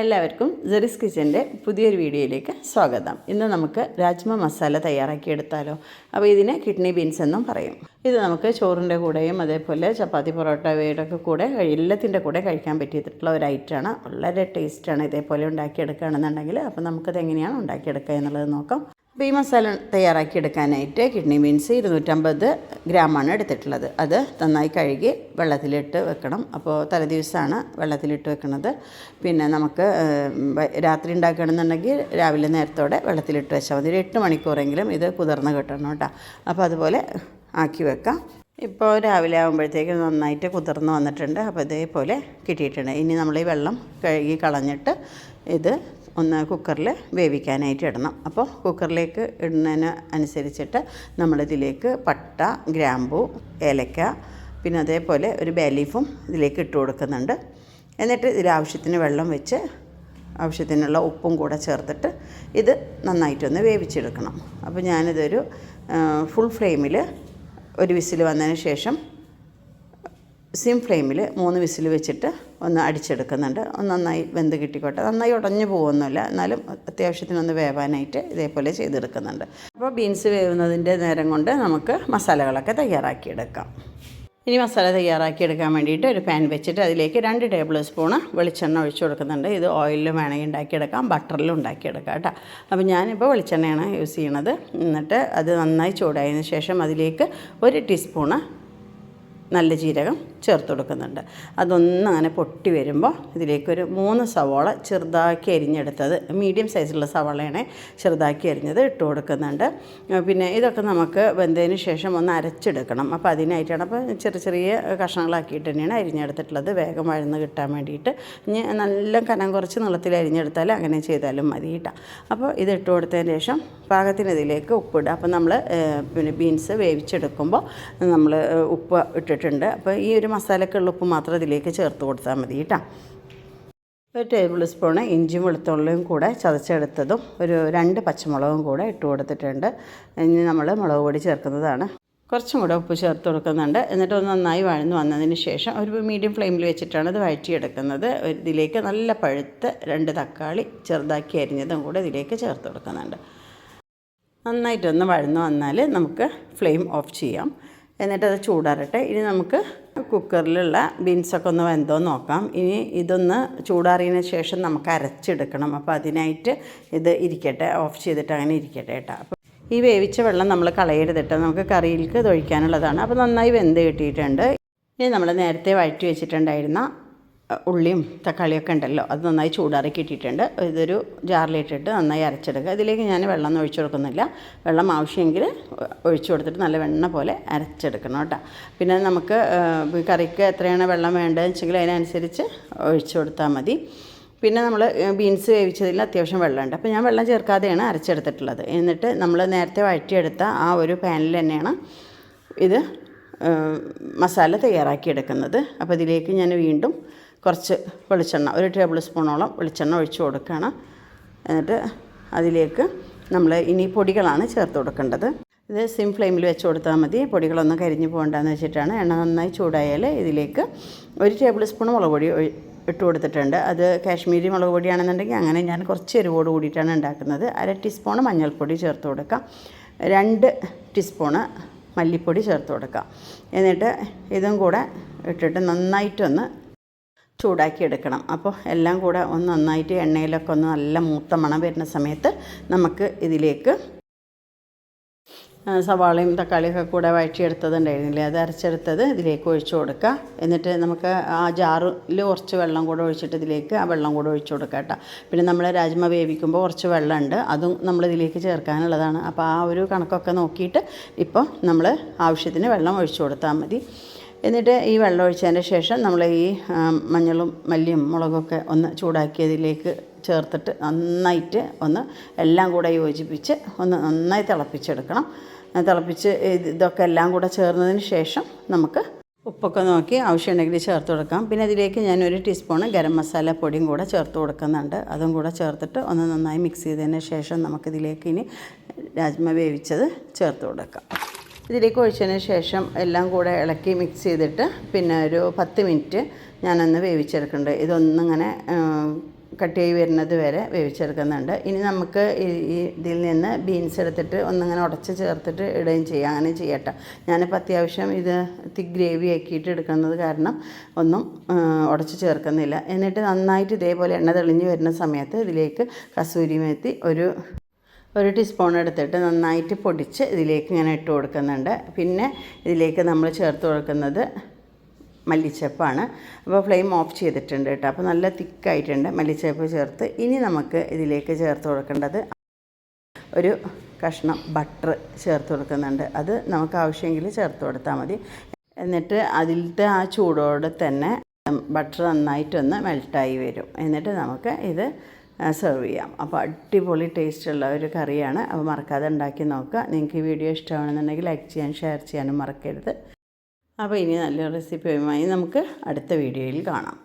എല്ലാവർക്കും ജെറിസ് കിച്ചന്റെ പുതിയൊരു വീഡിയോയിലേക്ക് സ്വാഗതം. ഇന്ന് നമുക്ക് രാജ്മ മസാല തയ്യാറാക്കിയെടുത്താലോ? അപ്പോൾ ഇതിനെ കിഡ്നി ബീൻസ് എന്നും പറയും. ഇത് നമുക്ക് ചോറിന്റെ കൂടെയും അതേപോലെ ചപ്പാത്തി പൊറോട്ട ഇവയുടെയൊക്കെ കൂടെ എല്ലാത്തിന്റെ കൂടെ കഴിക്കാൻ പറ്റിയിട്ടുള്ള ഒരു ഐറ്റമാണ്. വളരെ ടേസ്റ്റാണ് ഇതേപോലെ ഉണ്ടാക്കിയെടുക്കുകയാണെന്നുണ്ടെങ്കിൽ. അപ്പോൾ നമുക്കത് എങ്ങനെയാണ് ഉണ്ടാക്കിയെടുക്കുക എന്നുള്ളത് നോക്കാം. ഈ മസാല തയ്യാറാക്കി എടുക്കാനായിട്ട് കിഡ്നി ബീൻസ് ഇരുന്നൂറ്റമ്പത് ഗ്രാമാണ് എടുത്തിട്ടുള്ളത്. അത് നന്നായി കഴുകി വെള്ളത്തിലിട്ട് വെക്കണം. അപ്പോൾ തലേദിവസമാണ് വെള്ളത്തിലിട്ട് വെക്കുന്നത് പിന്നെ നമുക്ക് രാത്രി ഉണ്ടാക്കണമെന്നുണ്ടെങ്കിൽ രാവിലെ നേരത്തോടെ വെള്ളത്തിലിട്ട് വെച്ചാൽ മതി. ഒരു എട്ട് മണിക്കൂറെങ്കിലും ഇത് കുതിർന്ന് കിട്ടണം കേട്ടോ. അപ്പോൾ അതുപോലെ ആക്കി വെക്കാം. ഇപ്പോൾ രാവിലെ ആകുമ്പോഴത്തേക്ക് നന്നായിട്ട് കുതിർന്ന് വന്നിട്ടുണ്ട്. അപ്പോൾ ഇതേപോലെ കിട്ടിയിട്ടുണ്ട്. ഇനി നമ്മൾ ഈ വെള്ളം കഴുകി കളഞ്ഞിട്ട് ഇത് ഒന്ന് കുക്കറിൽ വേവിക്കാനായിട്ട് ഇടണം. അപ്പോൾ കുക്കറിലേക്ക് ഇടുന്നതിന് അനുസരിച്ചിട്ട് നമ്മളിതിലേക്ക് പട്ട ഗ്രാമ്പു ഏലക്ക പിന്നെ അതേപോലെ ഒരു ബേലീഫും ഇതിലേക്ക് ഇട്ട് കൊടുക്കുന്നുണ്ട്. എന്നിട്ട് ഇതിൽ ആവശ്യത്തിന് വെള്ളം വെച്ച് ആവശ്യത്തിനുള്ള ഉപ്പും കൂടെ ചേർത്തിട്ട് ഇത് നന്നായിട്ടൊന്ന് വേവിച്ചെടുക്കണം. അപ്പോൾ ഞാനിതൊരു ഫുൾ ഫ്ലെയിമിൽ ഒരു വിസിൽ വന്നതിന് ശേഷം സിം ഫ്ലെയിമിൽ മൂന്ന് വിസിൽ വെച്ചിട്ട് ഒന്ന് അടിച്ചെടുക്കുന്നുണ്ട്. ഒന്ന് നന്നായി വെന്ത് കിട്ടിക്കോട്ടെ. നന്നായി ഉടഞ്ഞു പോകുന്നില്ല എന്നാലും അത്യാവശ്യത്തിനൊന്ന് വേവാനായിട്ട് ഇതേപോലെ ചെയ്തെടുക്കുന്നുണ്ട്. അപ്പോൾ ബീൻസ് വേവുന്നതിന്റെ നേരം കൊണ്ട് നമുക്ക് മസാലകളൊക്കെ തയ്യാറാക്കിയെടുക്കാം. ഇനി മസാല തയ്യാറാക്കിയെടുക്കാൻ വേണ്ടിയിട്ട് ഒരു പാൻ വെച്ചിട്ട് അതിലേക്ക് രണ്ട് ടേബിൾ സ്പൂണ് വെളിച്ചെണ്ണ ഒഴിച്ചു കൊടുക്കുന്നുണ്ട്. ഇത് ഓയിലിലും വേണമെങ്കിൽ ഉണ്ടാക്കിയെടുക്കാം. ബട്ടറിലും ഉണ്ടാക്കിയെടുക്കാം കേട്ടോ. അപ്പോൾ ഞാനിപ്പോൾ വെളിച്ചെണ്ണയാണ് യൂസ് ചെയ്യണത്. എന്നിട്ട് അത് നന്നായി ചൂടായതിനു ശേഷം അതിലേക്ക് ഒരു ടീസ്പൂണ് നല്ല ജീരകം ചേർത്ത് കൊടുക്കുന്നുണ്ട്. അതൊന്നും അങ്ങനെ പൊട്ടി വരുമ്പോൾ ഇതിലേക്കൊരു മൂന്ന് സവാള ചെറുതാക്കി അരിഞ്ഞെടുത്തത് മീഡിയം സൈസിലുള്ള സവാളയാണ് ചെറുതാക്കി അരിഞ്ഞത് ഇട്ട് കൊടുക്കുന്നുണ്ട്. പിന്നെ ഇതൊക്കെ നമുക്ക് വെന്തതിന് ശേഷം ഒന്ന് അരച്ചെടുക്കണം. അപ്പോൾ അതിനായിട്ടാണ് അപ്പോൾ ചെറിയ ചെറിയ കഷ്ണങ്ങളാക്കിയിട്ട് തന്നെയാണ് അരിഞ്ഞെടുത്തിട്ടുള്ളത്. വേഗം വഴന്ന് കിട്ടാൻ വേണ്ടിയിട്ട്. ഇനി നല്ല കനം കുറച്ച് നീളത്തിൽ അരിഞ്ഞെടുത്താൽ അങ്ങനെ ചെയ്താലും മതി കേട്ടോ. അപ്പോൾ ഇത് ഇട്ട് കൊടുത്തതിന് ശേഷം പാകത്തിന് ഇതിലേക്ക് ഉപ്പിടുക അപ്പോൾ നമ്മൾ പിന്നെ ബീൻസ് വേവിച്ചെടുക്കുമ്പോൾ നമ്മൾ ഉപ്പ് ഇട്ടിട്ടുണ്ട്. അപ്പോൾ ഈ ഒരു മസാലക്കുള്ള ഉപ്പ് മാത്രം ഇതിലേക്ക് ചേർത്ത് കൊടുത്താൽ മതി കേട്ടോ. ഒരു ടേബിൾ സ്പൂണ് ഇഞ്ചിയും വെളുത്തുള്ളിയും കൂടെ ചതച്ചെടുത്തതും ഒരു രണ്ട് പച്ചമുളകും കൂടെ ഇട്ട് കൊടുത്തിട്ടുണ്ട്. ഇനി നമ്മൾ മുളക് പൊടി ചേർക്കുന്നതാണ്. കുറച്ചും കൂടെ ഉപ്പ് ചേർത്ത് കൊടുക്കുന്നുണ്ട്. എന്നിട്ട് ഒന്ന് നന്നായി വഴന്ന് വന്നതിന് ശേഷം ഒരു മീഡിയം ഫ്ലെയിമിൽ വെച്ചിട്ടാണ് ഇത് വഴറ്റിയെടുക്കുന്നത്. ഇതിലേക്ക് നല്ല പഴുത്ത് രണ്ട് തക്കാളി ചെറുതാക്കി അരിഞ്ഞതും കൂടെ ഇതിലേക്ക് ചേർത്ത് കൊടുക്കുന്നുണ്ട്. നന്നായിട്ടൊന്ന് വഴന്ന് വന്നാൽ നമുക്ക് ഫ്ലെയിം ഓഫ് ചെയ്യാം. എന്നിട്ടത് ചൂടാറട്ടെ ഇനി നമുക്ക് കുക്കറിലുള്ള ബീൻസൊക്കെ ഒന്ന് വെന്തോ നോക്കാം. ഇനി ഇതൊന്ന് ചൂടാറിയതിന് ശേഷം നമുക്ക് അരച്ചെടുക്കണം. അപ്പോൾ അതിനായിട്ട് ഇത് ഇരിക്കട്ടെ ഓഫ് ചെയ്തിട്ട് അങ്ങനെ ഇരിക്കട്ടെ കേട്ടോ. അപ്പോൾ ഈ വേവിച്ച വെള്ളം നമ്മൾ കളയരുതിട്ട് നമുക്ക് കറിയിലേക്ക് ഇത് ഒഴിക്കാനുള്ളതാണ് അപ്പോൾ നന്നായി വെന്ത് കിട്ടിയിട്ടുണ്ട്. ഇനി നമ്മൾ നേരത്തെ വഴറ്റി വെച്ചിട്ടുണ്ടായിരുന്ന ഉള്ളിയും തക്കാളിയൊക്കെ ഉണ്ടല്ലോ അത് നന്നായി ചൂടാറി കിട്ടിയിട്ടുണ്ട്. ഇതൊരു ജാറിലിട്ടിട്ട് നന്നായി അരച്ചെടുക്കുക. ഇതിലേക്ക് ഞാൻ വെള്ളം ഒന്നും ഒഴിച്ചു കൊടുക്കുന്നില്ല. വെള്ളം ആവശ്യമെങ്കിൽ ഒഴിച്ചു കൊടുത്തിട്ട് നല്ല വെണ്ണ പോലെ അരച്ചെടുക്കണം കേട്ടോ. പിന്നെ നമുക്ക് കറിക്ക് എത്രയാണ് വെള്ളം വേണ്ടതെന്ന് വെച്ചെങ്കിൽ അതിനനുസരിച്ച് ഒഴിച്ചു കൊടുത്താൽ മതി. പിന്നെ നമ്മൾ ബീൻസ് വേവിച്ചതിൽ അത്യാവശ്യം വെള്ളമുണ്ട്. അപ്പോൾ ഞാൻ വെള്ളം ചേർക്കാതെയാണ് അരച്ചെടുത്തിട്ടുള്ളത്. എന്നിട്ട് നമ്മൾ നേരത്തെ വഴറ്റിയെടുത്ത ആ ഒരു പാനിൽ തന്നെയാണ് ഇത് മസാല തയ്യാറാക്കിയെടുക്കുന്നത്. അപ്പോൾ ഇതിലേക്ക് ഞാൻ വീണ്ടും കുറച്ച് വെളിച്ചെണ്ണ ഒരു ടേബിൾ സ്പൂണോളം വെളിച്ചെണ്ണ ഒഴിച്ച് കൊടുക്കുകയാണ്. എന്നിട്ട് അതിലേക്ക് നമ്മൾ ഇനി പൊടികളാണ് ചേർത്ത് കൊടുക്കേണ്ടത്. ഇത് സിം ഫ്ലെയിമിൽ വെച്ച് കൊടുത്താൽ മതി. പൊടികളൊന്നും കരിഞ്ഞു പോകണ്ടെന്ന് വെച്ചിട്ടാണ്. എണ്ണ നന്നായി ചൂടായാൽ ഇതിലേക്ക് ഒരു ടേബിൾ സ്പൂൺ മുളക് പൊടി ഇട്ട് കൊടുത്തിട്ടുണ്ട്. അത് കാശ്മീരി മുളക് പൊടിയാണെന്നുണ്ടെങ്കിൽ അങ്ങനെ ഞാൻ കുറച്ച് എരിവോട് കൂടിയിട്ടാണ് ഉണ്ടാക്കുന്നത്. അര ടീസ്പൂൺ മഞ്ഞൾപ്പൊടി ചേർത്ത് കൊടുക്കാം. രണ്ട് ടീസ്പൂണ് മല്ലിപ്പൊടി ചേർത്ത് കൊടുക്കാം. എന്നിട്ട് ഇതും കൂടെ ഇട്ടിട്ട് നന്നായിട്ടൊന്ന് ചൂടാക്കി എടുക്കണം അപ്പോൾ എല്ലാം കൂടെ ഒന്ന് നന്നായിട്ട് എണ്ണയിലൊക്കെ ഒന്ന് നല്ല മൂത്ത മണം വരുന്ന സമയത്ത് നമുക്ക് ഇതിലേക്ക് സവാളയും തക്കാളിയൊക്കെ കൂടെ വഴറ്റിയെടുത്തതുണ്ടായിരുന്നില്ലേ? അത് അരച്ചെടുത്തത് ഇതിലേക്ക് ഒഴിച്ചു കൊടുക്കുക. എന്നിട്ട് നമുക്ക് ആ ജാറിൽ കുറച്ച് വെള്ളം കൂടെ ഒഴിച്ചിട്ട് ഇതിലേക്ക് ആ വെള്ളം കൂടെ ഒഴിച്ചു കൊടുക്കുക കേട്ടോ. പിന്നെ നമ്മൾ രാജ്മ വേവിക്കുമ്പോൾ കുറച്ച് വെള്ളമുണ്ട്. അതും നമ്മൾ ഇതിലേക്ക് ചേർക്കാനുള്ളതാണ്. അപ്പോൾ ആ ഒരു കണക്കൊക്കെ നോക്കിയിട്ട് ഇപ്പോൾ നമ്മൾ ആവശ്യത്തിന് വെള്ളം ഒഴിച്ചു കൊടുത്താൽ മതി. എന്നിട്ട് ഈ വെള്ളം ഒഴിച്ചതിന് ശേഷം നമ്മൾ ഈ മഞ്ഞളും മല്ലിയും മുളകൊക്കെ ഒന്ന് ചൂടാക്കിയതിലേക്ക് ചേർത്തിട്ട് നന്നായിട്ട് ഒന്ന് എല്ലാം കൂടെ യോജിപ്പിച്ച് ഒന്ന് നന്നായി തിളപ്പിച്ചെടുക്കണം. തിളപ്പിച്ച് ഇതൊക്കെ എല്ലാം കൂടെ ചേർന്നതിന് ശേഷം നമുക്ക് ഉപ്പൊക്കെ നോക്കി ആവശ്യമുണ്ടെങ്കിൽ ചേർത്ത് കൊടുക്കാം. പിന്നെ അതിലേക്ക് ഞാൻ ഒരു ടീസ്പൂൺ ഗരം മസാല പൊടിയും കൂടെ ചേർത്ത് കൊടുക്കുന്നുണ്ട്. അതും കൂടെ ചേർത്തിട്ട് ഒന്ന് നന്നായി മിക്സ് ചെയ്തതിന് ശേഷം നമുക്കിതിലേക്ക് ഇനി രാജ്മ വേവിച്ചത് ചേർത്ത് കൊടുക്കാം. ഇതിലേക്ക് ഒഴിച്ചതിന് ശേഷം എല്ലാം കൂടെ ഇളക്കി മിക്സ് ചെയ്തിട്ട് പിന്നെ ഒരു പത്ത് മിനിറ്റ് ഞാനൊന്ന് വേവിച്ചെടുക്കുന്നുണ്ട്. ഇതൊന്നിങ്ങനെ കട്ടിയായി വരുന്നത് വരെ വേവിച്ചെടുക്കുന്നുണ്ട്. ഇനി നമുക്ക് ഇതിൽ നിന്ന് ബീൻസ് എടുത്തിട്ട് ഒന്നിങ്ങനെ ഉടച്ച് ചേർത്തിട്ട് ഇടുകയും ചെയ്യാം. അങ്ങനെ ചെയ്യട്ടെ. ഞാനിപ്പോൾ അത്യാവശ്യം ഇത് തിക്ക് ഗ്രേവി ആക്കിയിട്ട് എടുക്കുന്നത് കാരണം ഒന്നും ഉടച്ച് ചേർക്കുന്നില്ല. എന്നിട്ട് നന്നായിട്ട് ഇതേപോലെ എണ്ണ തെളിഞ്ഞ് വരുന്ന സമയത്ത് ഇതിലേക്ക് കസൂരി മേത്തി ഒരു ഒരു ടീസ്പൂൺ എടുത്തിട്ട് നന്നായിട്ട് പൊടിച്ച് ഇതിലേക്ക് ഇങ്ങനെ ഇട്ട് കൊടുക്കുന്നുണ്ട്. പിന്നെ ഇതിലേക്ക് നമ്മൾ ചേർത്ത് കൊടുക്കുന്നത് മല്ലിച്ചപ്പാണ്. അപ്പോൾ ഫ്ലെയിം ഓഫ് ചെയ്തിട്ടുണ്ട് കേട്ടോ. അപ്പോൾ നല്ല തിക്കായിട്ടുണ്ട് മല്ലിച്ചപ്പ് ചേർത്ത്. ഇനി നമുക്ക് ഇതിലേക്ക് ചേർത്ത് കൊടുക്കേണ്ടത് ഒരു കഷ്ണം ബട്ടർ ചേർത്ത് കൊടുക്കുന്നുണ്ട്. അത് നമുക്ക് ആവശ്യമെങ്കിൽ ചേർത്ത് കൊടുത്താൽ മതി. എന്നിട്ട് അതിലത്തെ ആ ചൂടോടെ തന്നെ ബട്ടർ നന്നായിട്ടൊന്ന് മെൽട്ടായി വരും. എന്നിട്ട് നമുക്ക് ഇത് സെർവ് ചെയ്യാം. അപ്പോൾ അടിപൊളി ടേസ്റ്റുള്ള ഒരു കറിയാണ്. അപ്പോൾ മറക്കാതെ ഉണ്ടാക്കി നോക്കുക. നിങ്ങൾക്ക് ഈ വീഡിയോ ഇഷ്ടമാണെന്നുണ്ടെങ്കിൽ ലൈക്ക് ചെയ്യാൻ ഷെയർ ചെയ്യാനും മറക്കരുത്. അപ്പോൾ ഇനി നല്ല റെസിപ്പിയുമായി നമുക്ക് അടുത്ത വീഡിയോയിൽ കാണാം.